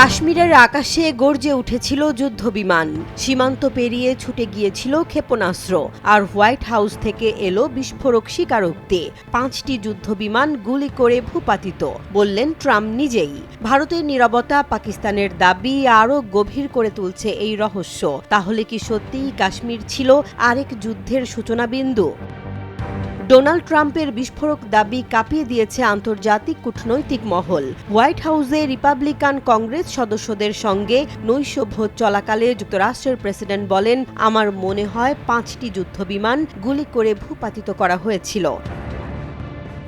কাশ্মীরের আকাশে গর্জে উঠেছিল যুদ্ধ বিমান সীমান্ত পেরিয়ে ছুটে গিয়েছিল ক্ষেপণাস্ত্র আর হোয়াইট হাউস থেকে এলো বিস্ফোরক স্বীকারোক্তি। পাঁচটি যুদ্ধ বিমান গুলি করে ভূপাতিত, বললেন ট্রাম্প নিজেই। ভারতের নিরাপত্তা পাকিস্তানের দাবি আরও গভীর করে তুলছে এই রহস্য। তাহলে কি সত্যিই কাশ্মীর ছিল আরেক যুদ্ধের সূচনা বিন্দু ডোনাল্ড ট্রাম্পের বিস্ফোরক দাবি কাঁপিয়ে দিয়েছে আন্তর্জাতিক কূটনৈতিক মহল। হোয়াইট হাউসে রিপাবলিকান কংগ্রেস সদস্যদের সঙ্গে নৈশ ভোজ চলাকালে যুক্তরাষ্ট্রের প্রেসিডেন্ট বলেন, আমার মনে হয় পাঁচটি যুদ্ধবিমান গুলি করে ভূপাতিত করা হয়েছিল।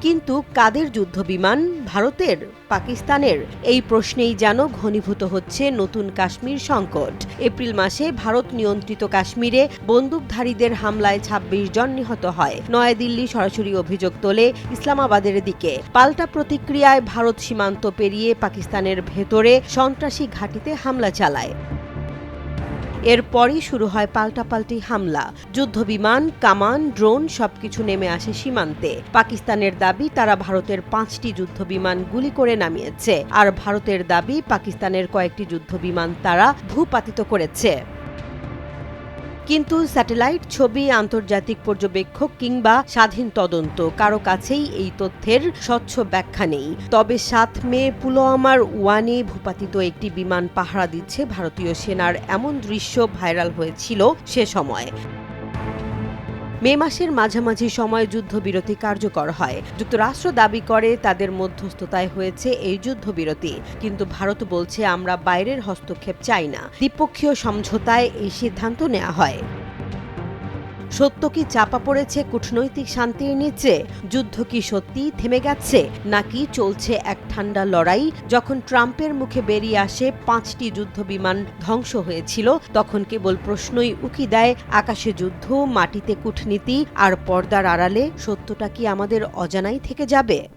কিন্তু কাদের যুদ্ধবিমান ভারতের? পাকিস্তানের? এই প্রশ্নেই যেন ঘনীভূত হচ্ছে নতুন কাশ্মীর সংকট। এপ্রিল মাসে ভারত নিয়ন্ত্রিত কাশ্মীরে বন্দুকধারীদের হামলায় ২৬ জন নিহত হয়। নয়াদিল্লি সরাসরি অভিযোগ তোলে ইসলামাবাদের দিকে। পাল্টা প্রতিক্রিয়ায় ভারত সীমান্ত পেরিয়ে পাকিস্তানের ভেতরে সন্ত্রাসী ঘাঁটিতে হামলা চালায়। এরপরই শুরু হয় পাল্টাপাল্টি হামলা। যুদ্ধবিমান, কামান, ড্রোন সবকিছু নেমে আসে সীমান্তে। পাকিস্তানের দাবি, তারা ভারতের পাঁচটি যুদ্ধবিমান গুলি করে নামিয়েছে। আর ভারতের দাবি, পাকিস্তানের কয়েকটি যুদ্ধবিমান তারা ভূপাতিত করেছে। কিন্তু স্যাটেলাইট ছবি, আন্তর্জাতিক পর্যবেক্ষক কিংবা স্বাধীন তদন্ত, কারও কাছেই এই তথ্যের স্বচ্ছ ব্যাখ্যা নেই। তবে সাত মে পুলওয়ামার ওয়ানে ভূপাতিত একটি বিমান পাহারা দিচ্ছে ভারতীয় সেনার। এমন দৃশ্য ভাইরাল হয়েছিল সে সময়। মে মাসের মাঝামাঝি সময় যুদ্ধবিরতি কার্যকর হয়। যুক্তরাষ্ট্র দাবি করে তাদের মধ্যস্থতায় হয়েছে এই যুদ্ধবিরতি। কিন্তু ভারত বলছে, আমরা বাইরের হস্তক্ষেপ চাই না। দ্বিপক্ষীয় সমঝোতায় এই সিদ্ধান্ত নেওয়া হয়। সত্য কি চাপা পড়েছে? কূটনৈতিক শান্তির নিচে যুদ্ধ কি সত্যি থেমে গেছে? নাকি চলছে এক ঠান্ডা লড়াই? যখন ট্রাম্পের মুখে বেরিয়ে আসে পাঁচটি যুদ্ধ বিমান ধ্বংস হয়েছিল, তখন কেবল প্রশ্নই উকি দেয়, আকাশে যুদ্ধ, মাটিতে কূটনীতি আর পর্দার আড়ালে সত্যটা কি আমাদের অজানাই থেকে যাবে?